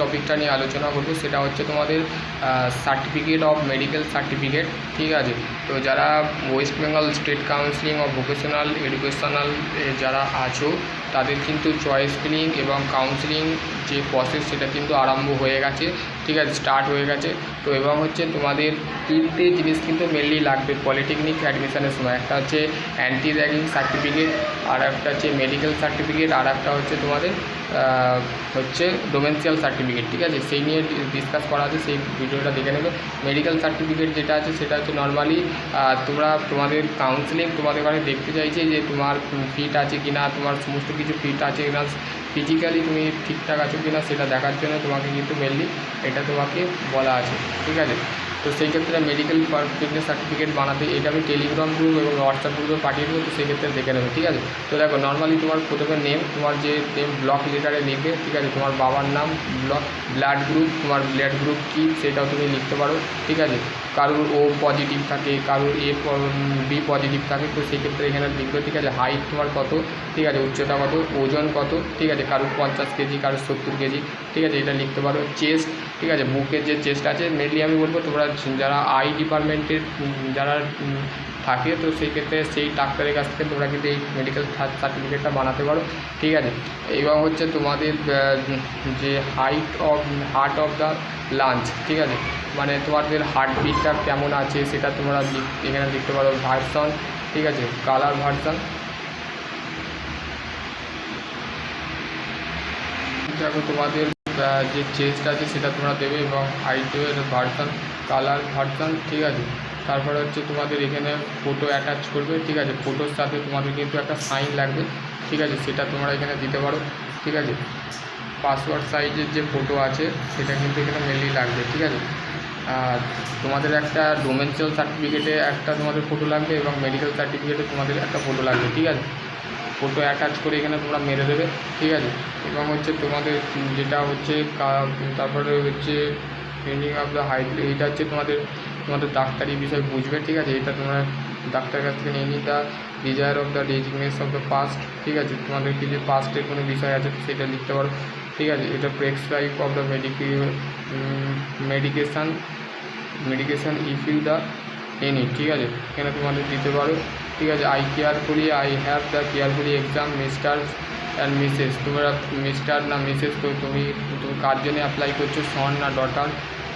টপিকটা নিয়ে আলোচনা করব সেটা হচ্ছে তোমাদের সার্টিফিকেট অফ মেডিকেল সার্টিফিকেট ঠিক আছে? তো যারা West Bengal state counselling of vocational educational যারা আছো, তাদের কিন্তু চয়েস ফিলিং এবং কাউন্সিলিং যে প্রসেস সেটা কিন্তু আরম্ভ হয়ে গেছে। ঠিক আছে স্টার্ট হয়ে গেছে। তো এবং হচ্ছে তোমাদের তিনটে জিনিস কিন্তু মেনলি লাগবে পলিটেকনিক অ্যাডমিশনের সময়। একটা হচ্ছে অ্যান্টি র্যাগিং সার্টিফিকেট আর একটা হচ্ছে মেডিকেল সার্টিফিকেট আর একটা হচ্ছে তোমাদের হচ্ছে ডোমেন্সিয়াল সার্টিফিকেট ঠিক আছে, সেই নিয়ে ডিসকাস করা আছে, সেই ভিডিওটা দেখে নেবে। মেডিকেল সার্টিফিকেট যেটা আছে, সেটা হচ্ছে নর্মালি তোমরা তোমাদের কাউন্সিলিং তোমাদের ঘরে দেখতে চাইছে যে তোমার ফিট আছে কি না তোমার সমস্ত কিছু ফিট আছে কি না ফিজিক্যালি তুমি ঠিকঠাক আছো কি না সেটা দেখার জন্য তোমাকে কিন্তু মেনলি এটা তোমাকে বলা আছে, ঠিক আছে? তো সেই ক্ষেত্রে মেডিকেল ফিটনেস সার্টিফিকেট বানাতে, এটা আমি টেলিগ্রাম গ্রুপ এবং হোয়াটসঅ্যাপ গ্রুপে পাঠিয়ে দেবো, তো সেই ক্ষেত্রে দেখে নেবে, ঠিক আছে? তো দেখো নর্মালি তোমার প্রথমে নেম তোমার যে নেম ব্লক লেটারে লিখবে ঠিক আছে? তোমার বাবার নাম ব্লক ব্লাড গ্রুপ তোমার ব্লাড গ্রুপ কী, সেটাও তুমি লিখতে পারো, ঠিক আছে? কারোর ও পজিটিভ থাকে, কারোর এ বি পজিটিভ থাকে, তো সেই ক্ষেত্রে এখানে লিখবে, ঠিক আছে? হাইট তোমার কত, ঠিক আছে? উচ্চতা কত? ওজন কত? ঠিক আছে? কারোর পঞ্চাশ কেজি, কারোর সত্তর কেজি ঠিক আছে, এটা লিখতে পারো চেস্ট ঠিক আছে বুকের যে চেস্ট আছে মেনলি আমি বলব তোমরা যারা আই ডিপার্টমেন্টের যারা থাকে, তো সেই ক্ষেত্রে সেই ডাক্তারের কাছ থেকে তোমরা কিন্তু এই মেডিকেল সার্টিফিকেটটা বানাতে পারো, ঠিক আছে? এবং হচ্ছে তোমাদের যে height of heart of the lunch ঠিক আছে? মানে তোমাদের হার্টবিটটা কেমন আছে, সেটা তোমরা এখানে লিখতে পারো ভার্সন ঠিক আছে? কালার ভার্সন তোমাদের যে চেস্ট আছে সেটা তোমরা দেবে এবং হাইটের ভার্সন কালার ভার্সন ঠিক আছে? তারপরে হচ্ছে তোমাদের এখানে ফটো অ্যাটাচ করবে, ঠিক আছে? ফটোর সাথে তোমাদের কিন্তু একটা সাইন লাগবে, ঠিক আছে? সেটা তোমরা এখানে দিতে পারো, ঠিক আছে? পাসওয়ার্ড সাইজের যে ফটো আছে, সেটা কিন্তু এখানে মেনলি লাগবে, ঠিক আছে? আর তোমাদের একটা ডোমেন্সিয়াল সার্টিফিকেটে একটা তোমাদের ফটো লাগবে এবং মেডিকেল সার্টিফিকেটে তোমাদের একটা ফটো লাগবে, ঠিক আছে? ফটো অ্যাটাচ করে এখানে তোমরা মেরে দেবে, ঠিক আছে? এবং হচ্ছে তোমাদের যেটা হচ্ছে তারপরে হচ্ছে ট্রেনিং অফ দ্য হাইট এইটা হচ্ছে তোমাদের তোমাদের ডাক্তারি বিষয় বুঝবে, ঠিক আছে? এটা তোমরা ডাক্তারের কাছ থেকে নিয়ে the desire of the diagnosis of the past ঠিক আছে? তোমাদের কি যে পাস্টের কোনো বিষয় আছে সেটা লিখতে পারো, ঠিক আছে? এটা prescribe of the medic medication medication if the any ঠিক আছে? এখানে তোমাদের দিতে পারো। ঠিক আছে I carefully I have the carefully exam mister and missus তোমরা মিস্টার না মিসেস তো তুমি তুমি কার জন্য অ্যাপ্লাই করছ? সন না ডটার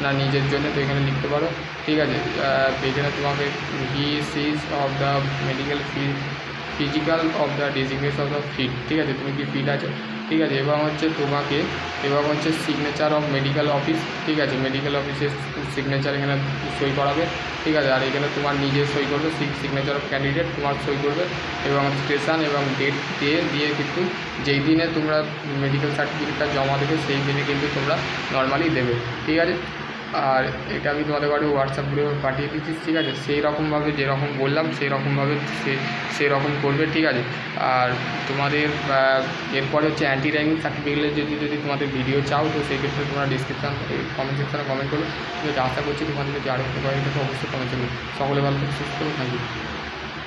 না নিজের জন্য? তো এখানে লিখতে পারো। ঠিক আছে এখানে তোমাকে he sees of the medical fee physical of the diagnosis of the fit ঠিক আছে, তুমি কি ফিট আছো? ঠিক আছে এবং হচ্ছে তোমাকে এবং হচ্ছে সিগনেচার অফ মেডিকেল অফিস ঠিক আছে মেডিকেল অফিসের সিগনেচার এখানে সই করাবে, ঠিক আছে, আর এখানে তোমার নিজে সই করবে সিগনেচার অফ ক্যান্ডিডেট তোমার সই করবে, এবং স্টেশন এবং ডেট দিয়ে দিয়ে কিন্তু যেই দিনে তোমরা মেডিকেল সার্টিফিকেটটা জমা দেবে, সেই দিনে কিন্তু তোমরা নর্মালি দেবে, ঠিক আছে? আর এটা আমি তোমাদের বাড়ি হোয়াটসঅ্যাপ গ্রুপে পাঠিয়ে দিচ্ছি, ঠিক আছে? সেই রকমভাবে যেরকম বললাম সেই রকমভাবে সে সেই রকম করবে, ঠিক আছে? আর তোমাদের এরপর হচ্ছে অ্যান্টি র্যাঙ্কিং সার্টিফিকেটের যদি যদি তোমাদের ভিডিও চাও, তো সেই ক্ষেত্রে তোমরা ডিসক্রিপশান কমেন্ট সেকশানে কমেন্ট করবে। ঠিক আছে? আশা করছি তোমাদের যদি আরও অবশ্যই কমেন্ট করবে। সকলে ভালো সুস্থ থাকবে